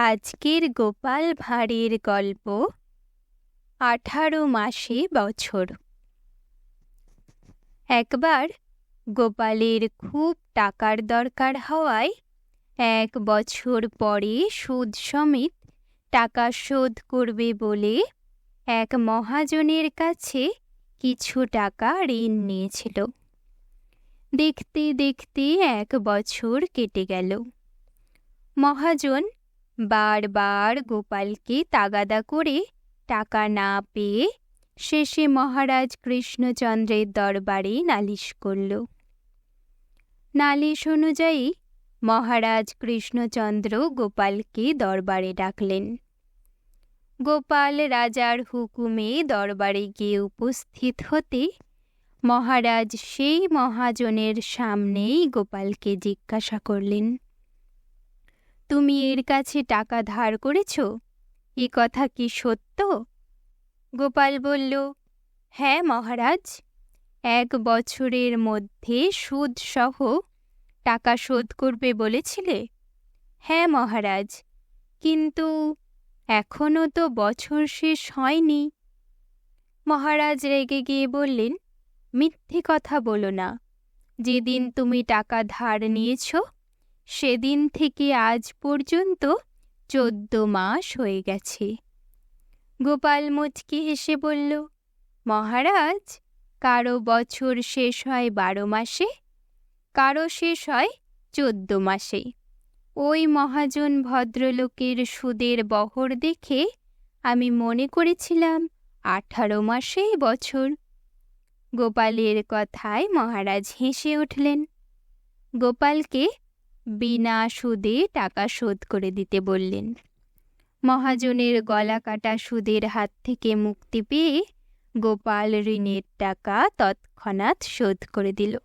আজকের গোপাল ভাঁড়ের গল্প আঠারো মাসে বছর। একবার গোপালের খুব টাকার দরকার হওয়ায় এক বছর পরে সুদ সমেত টাকা শোধ করবে বলে এক মহাজনের কাছে কিছু টাকা ঋণ নিয়েছিল। দেখতে দেখতে এক বছর কেটে গেল। মহাজন বারবার গোপালকে তাগাদা করে টাকা না পেয়ে শেষে মহারাজ কৃষ্ণচন্দ্রের দরবারে নালিশ করল। নালিশ অনুযায়ী মহারাজ কৃষ্ণচন্দ্র গোপালকে দরবারে ডাকলেন। গোপাল রাজার হুকুমে দরবারে গিয়ে উপস্থিত হতে মহারাজ সেই মহাজনের সামনেই গোপালকে জিজ্ঞাসা করলেন। তুমি এর কাছে টাকা ধার করেছ? এ কথা কি সত্য? গোপাল বলল হ্যাঁ মহারাজ। এক বছরের মধ্যে সুদ সহ টাকা শোধ করবে বলেছিলে? হ্যাঁ মহারাজ, কিন্তু এখনও তো বছর শেষ হয়নি। মহারাজ রেগে গিয়ে বললেন, মিথ্যে কথা বলো না। যেদিন তুমি টাকা ধার নিয়েছ সেদিন থেকে আজ পর্যন্ত চোদ্দ মাস হয়ে গেছে। গোপাল মুচকি হেসে বলল মহারাজ কারও বছর শেষ হয় বারো মাসে কারও শেষ হয় চোদ্দ মাসে। ওই মহাজন ভদ্রলোকের সুদের বহর দেখে আমি মনে করেছিলাম আঠারো মাসেই বছর। গোপালের কথায় মহারাজ হেসে উঠলেন। গোপালকে বিনা সুদে টাকা শোধ করে দিতে বললেন। মহাজনের গলা কাটা সুদের হাত থেকে মুক্তি পেয়ে গোপাল ঋণের টাকা তৎক্ষণাৎ শোধ করে দিল।